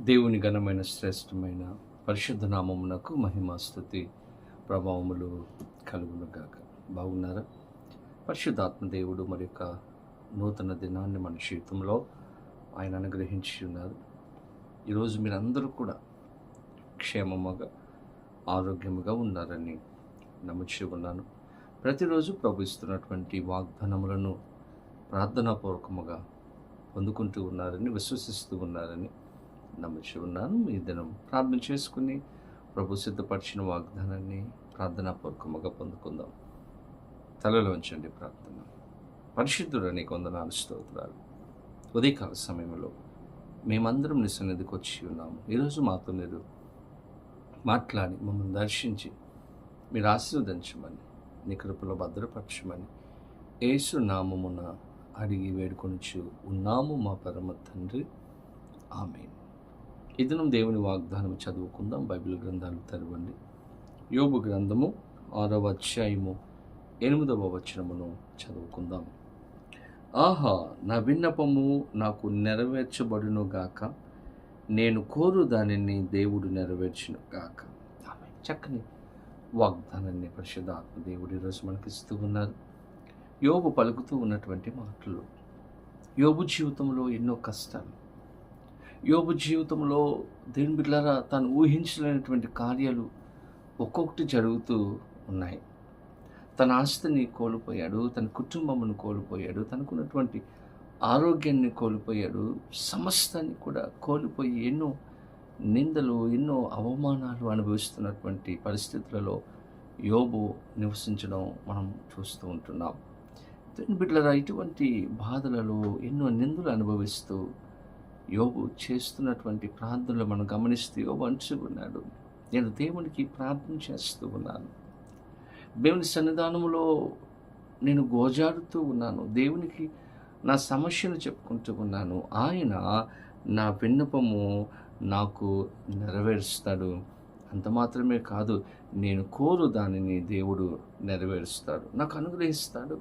దేవుని ఘనమైన శ్రేష్టమైన పరిశుద్ధ నామమునకు మహిమాస్తుతి ప్రభావములు కలుగును గాక బాగున్నారా? పరిశుద్ధాత్మ దేవుడు మరి యొక్క నూతన దినాన్ని మన జీవితంలో ఆయన అనుగ్రహించి ఉన్నారు. ఈరోజు మీరందరూ కూడా క్షేమముగా ఆరోగ్యముగా ఉన్నారని నమ్ముచి ఉన్నాను. ప్రతిరోజు ప్రభు వాగ్దానములను ప్రార్థనాపూర్వకముగా పొందుకుంటూ ఉన్నారని విశ్వసిస్తూ ఉన్నారని నమ్మించి ఉన్నాను ఈ దినం ప్రార్థన చేసుకుని ప్రభు సిద్ధపరిచిన వాగ్దానాన్ని ప్రార్థనాపూర్వకముగా పొందుకుందాం. తలలో ఉంచండి ప్రార్థన. పరిశుద్ధుడని కొందనాలు స్తోత్రాలు. ఉదయకాల సమయంలో మేమందరం నీ సన్నిధికి వచ్చి ఉన్నాము. ఈరోజు మాతో మీరు మాట్లాడి మమ్మల్ని దర్శించి మీరు ఆశీర్వదించమని నీ కృపలో భద్రపరచమని యేసు నామమున అడిగి వేడుకొనిచ్చు ఉన్నాము మా పరమ తండ్రి. ఆమె ఈ దినం దేవుని వాగ్దానం చదువుకుందాం. బైబిల్ గ్రంథాలు తెరవండి. యోబు గ్రంథము ఆరవ అధ్యాయము ఎనిమిదవ వచనమును చదువుకుందాం. ఆహా నా విన్నపము నాకు నెరవేర్చబడును గాక. నేను కోరు దానిని దేవుడు నెరవేర్చును గాక. ఆమె చక్కని వాగ్దానాన్ని పరిశుద్ధాత్మ దేవుడు ఈరోజు మనకి ఇస్తూ ఉన్నారు. యోబు పలుకుతూ ఉన్నటువంటి మాటలు. యోబు జీవితంలో ఎన్నో కష్టాలు యోబు జీవితంలో దేని బిడ్డలారా తను ఊహించలేనటువంటి కార్యాలు ఒక్కొక్కటి జరుగుతూ ఉన్నాయి. తన ఆస్తిని కోల్పోయాడు తన కుటుంబమును కోల్పోయాడు తనకున్నటువంటి ఆరోగ్యాన్ని కోల్పోయాడు సమస్తాన్ని కూడా కోల్పోయి ఎన్నో నిందలు ఎన్నో అవమానాలు అనుభవిస్తున్నటువంటి పరిస్థితులలో యోబు నివసించడం మనం చూస్తూ ఉంటున్నాం. దేని బిడ్డలారా ఇటువంటి బాధలలో ఎన్నో నిందలు అనుభవిస్తూ యోబు చేస్తున్నటువంటి ప్రార్థనలు మనం గమనిస్తూ యోబు అంచుకున్నాడు నేను దేవునికి ప్రార్థన చేస్తూ ఉన్నాను. దేవుని సన్నిధానంలో నేను గోజాడుతూ ఉన్నాను. దేవునికి నా సమస్యను చెప్పుకుంటూ ఉన్నాను. ఆయన నా విన్నపము నాకు నెరవేరుస్తాడు. అంత మాత్రమే కాదు నేను కోరు దానిని దేవుడు నెరవేరుస్తాడు. నాకు అనుగ్రహిస్తాడు.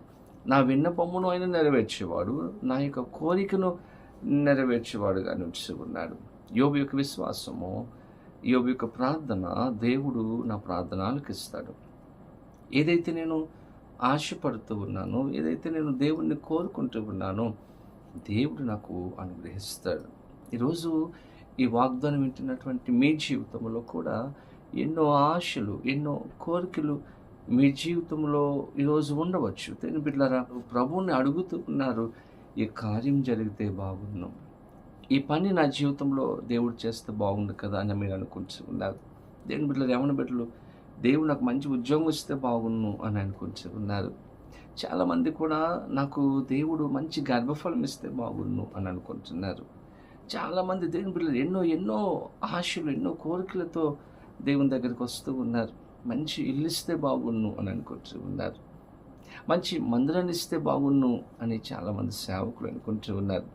నా విన్నపమును ఆయన నెరవేర్చేవాడు. నా యొక్క కోరికను నెరవేర్చేవాడుగా నిలుచుకున్నాడు యోబు యొక్క విశ్వాసము యోబు యొక్క ప్రార్థన దేవుడు నా ప్రార్థన ఆలకిస్తాడు ఏదైతే నేను ఆశపడుతూ ఉన్నానో ఏదైతే నేను దేవుణ్ణి కోరుకుంటూ ఉన్నానో దేవుడు నాకు అనుగ్రహిస్తాడు. ఈరోజు ఈ వాగ్దానం వింటున్నటువంటి మీ జీవితంలో కూడా ఎన్నో ఆశలు ఎన్నో కోరికలు మీ జీవితంలో ఈరోజు ఉండవచ్చు. దేని బిడ్డలారా ప్రభువుని అడుగుతూ ఉన్నారు. ఈ కార్యం జరిగితే బాగుండు. ఈ పని నా జీవితంలో దేవుడు చేస్తే బాగుండు కదా అని మీరు అనుకుంటున్నారు. దేని బిడ్డలు ఏమన్నా బిడ్డలు దేవుడు నాకు మంచి ఉద్యోగం ఇస్తే బాగుండు అని అనుకుంటున్నారు. చాలామంది కూడా నాకు దేవుడు మంచి గర్భఫలం ఇస్తే బాగున్ను అని అనుకుంటున్నారు. చాలామంది దేవుని బిడ్డలు ఎన్నో ఎన్నో ఆశలు ఎన్నో కోరికలతో దేవుని దగ్గరికి వస్తూ ఉన్నారు. మంచి ఇల్లు ఇస్తే బాగుండు అని అనుకుంటూ ఉన్నారు మంచి మందులను ఇస్తే బాగున్ను అని చాలామంది సేవకులు అనుకుంటూ ఉన్నారు.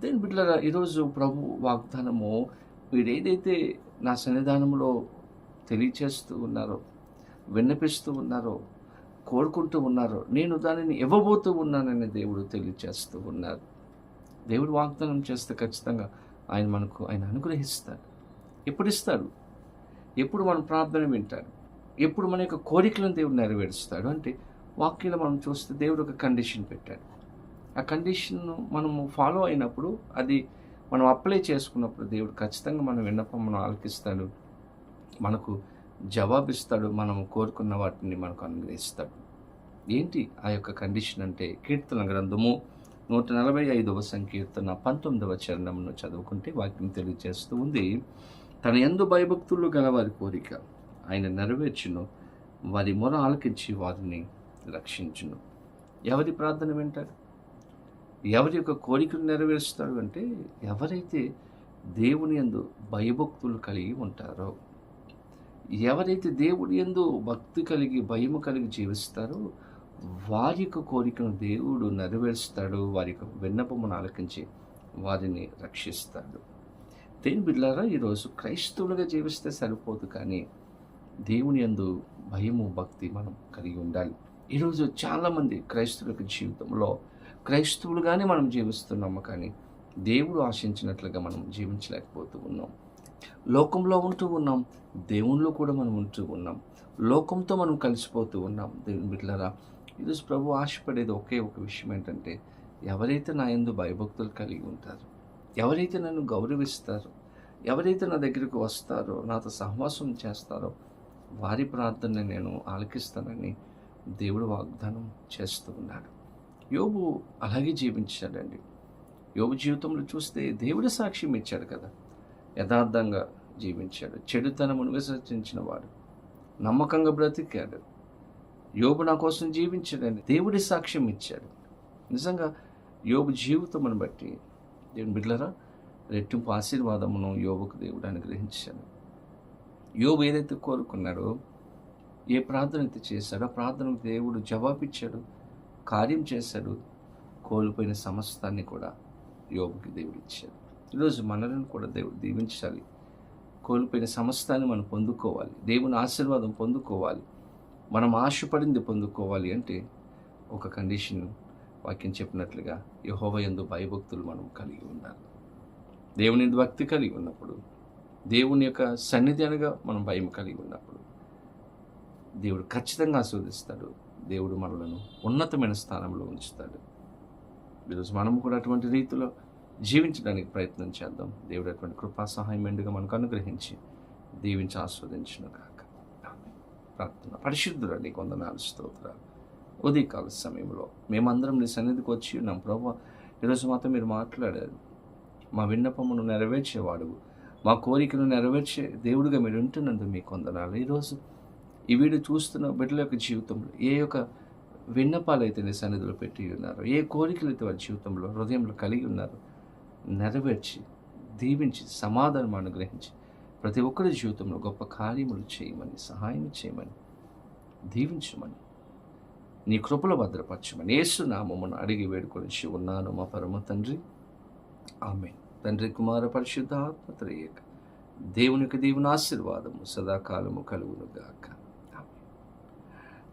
దేని బిడ్డలరా ఈరోజు ప్రభు వాగ్దానము వీరేదైతే నా సన్నిధానంలో తెలియచేస్తూ ఉన్నారో విన్నపిస్తూ ఉన్నారో కోరుకుంటూ ఉన్నారో నేను దానిని ఇవ్వబోతూ ఉన్నానని దేవుడు తెలియచేస్తూ ఉన్నారు. దేవుడు వాగ్దానం చేస్తే ఖచ్చితంగా ఆయన మనకు ఆయన అనుగ్రహిస్తాడు. ఎప్పుడు ఇస్తాడు? ఎప్పుడు మన ప్రార్థన వింటాడు? ఎప్పుడు మన యొక్క కోరికలను దేవుడు నెరవేరుస్తాడు? అంటే వాక్యంలో మనం చూస్తే దేవుడు ఒక కండిషన్ పెట్టాడు. ఆ కండిషన్ను మనము ఫాలో అయినప్పుడు అది మనం అప్లై చేసుకున్నప్పుడు దేవుడు ఖచ్చితంగా మన విన్నపం మనం ఆలకిస్తాడు. మనకు జవాబిస్తాడు. మనం కోరుకున్న వాటిని మనకు అనుగ్రహిస్తాడు. ఏంటి ఆ యొక్క కండిషన్ అంటే? కీర్తన గ్రంథము నూట నలభై ఐదవ సంకీర్తన పంతొమ్మిదవ చరణంను చదువుకుంటే వాక్యం తెలియజేస్తూ ఉంది. తన ఎందు భయభక్తులు గల వారి కోరిక ఆయన నెరవేర్చును. వారి మొర ఆలకించి వారిని రక్షించును. ఎవరి ప్రార్థన వింటాడు? ఎవరి యొక్క కోరికలు నెరవేరుస్తాడు అంటే ఎవరైతే దేవుని ఎందు భయభక్తులు కలిగి ఉంటారో ఎవరైతే దేవుడి ఎందు భక్తి కలిగి భయము కలిగి జీవిస్తారో వారి యొక్క కోరికను దేవుడు నెరవేరుస్తాడు వారి యొక్క విన్నపమును ఆలకించి వారిని రక్షిస్తాడు. దేని బిడ్డారా ఈరోజు క్రైస్తవులుగా జీవిస్తే సరిపోదు కానీ దేవుని యందు భయము భక్తి మనం కలిగి ఉండాలి. ఈరోజు చాలామంది క్రైస్తవుల జీవితంలో క్రైస్తవులుగానే మనం జీవిస్తున్నాము కానీ దేవుడు ఆశించినట్లుగా మనం జీవించలేకపోతూ ఉన్నాం. లోకంలో ఉంటూ ఉన్నాం దేవునిలో కూడా మనం ఉంటూ ఉన్నాం లోకంతో మనం కలిసిపోతూ ఉన్నాం. దేవుని బిడ్డలారా ఈరోజు ప్రభు ఆశపడేది ఒకే ఒక విషయం ఏంటంటే ఎవరైతే నా ఎందు భయభక్తులు కలిగి ఉంటారు ఎవరైతే నన్ను గౌరవిస్తారో ఎవరైతే నా దగ్గరకు వస్తారో నాతో సహవాసం చేస్తారో వారి ప్రార్థన నేను ఆలకిస్తానని దేవుడు వాగ్దానం చేస్తూ ఉన్నాడు. యోబు అలాగే జీవించాడండి. యోబు జీవితంలో చూస్తే దేవుడి సాక్ష్యం ఇచ్చాడు కదా. యథార్థంగా జీవించాడు. చెడుతనమును విసర్జించిన వాడు. నమ్మకంగా బ్రతికాడు. యోబు నా కోసం జీవించాడని దేవుడి సాక్ష్యం ఇచ్చాడు. నిజంగా యోబు జీవితమును బట్టి దేవుని బిడ్డలరా రెట్టింపు ఆశీర్వాదమును యోబుకు దేవుడు అనుగ్రహించాడు. యోబు ఏదైతే కోరుకున్నాడో ఏ ప్రార్థన అయితే చేశాడో ప్రార్థనకు దేవుడు జవాబిచ్చాడు కార్యం చేశాడు కోల్పోయిన సమస్తాన్ని కూడా యోబుకి దేవుడు ఇచ్చాడు. ఈరోజు మనలను కూడా దేవుడు దీవించాలి. కోల్పోయిన సమస్తాన్ని మనం పొందుకోవాలి. దేవుని ఆశీర్వాదం పొందుకోవాలి. మనం ఆశపడింది పొందుకోవాలి అంటే ఒక కండిషన్ వాక్యం చెప్పినట్లుగా యహోవ ఎందు భయభక్తులు మనం కలిగి ఉండాలి. దేవుని భక్తి కలిగి ఉన్నప్పుడు దేవుని యొక్క సన్నిధి అనగా మనం భయం కలిగి ఉన్నప్పుడు దేవుడు ఖచ్చితంగా ఆస్వాదిస్తాడు దేవుడు మనలను ఉన్నతమైన స్థానంలో ఉంచుతాడు. ఈరోజు మనము కూడా అటువంటి రీతిలో జీవించడానికి ప్రయత్నం చేద్దాం. దేవుడు అటువంటి కృపా సహాయం ఎండుగా మనకు అనుగ్రహించి దీవించి ఆస్వాదించిన కాక ప్రార్థన. పరిశుద్ధుడు నీకు వందనాలు స్తోత్రాలు. ఉదయకాల సమయంలో మేమందరం నీ సన్నిధికి వచ్చి ఉన్నాం. ప్రభు ఈరోజు మాతో మీరు మాట్లాడారు. మా విన్నపమును నెరవేర్చేవాడు. మా కోరికను నెరవేర్చే దేవుడిగా మీరు ఉంటున్నందుకు మీకు వందనాలు ఈరోజు ఈ వీడియో చూస్తున్న బిడ్డల యొక్క జీవితంలో ఏ యొక్క విన్నపాలు అయితే నీ సన్నిధిలో పెట్టి ఉన్నారు ఏ కోరికలు అయితే వారి జీవితంలో హృదయంలో కలిగి ఉన్నారు నెరవేర్చి దీవించి సమాధానం అనుగ్రహించి ప్రతి ఒక్కరి జీవితంలో గొప్ప కార్యములు చేయమని సహాయం చేయమని దీవించమని నీ కృపలో భద్రపరచమని ఏసునామమును అడిగి వేడుకొని ఉన్నాను మా పరమ తండ్రి. ఆమె తండ్రి కుమార పరిశుద్ధాత్మ త్రేయక దేవునికి దేవుని ఆశీర్వాదము సదాకాలము కలుగును గాక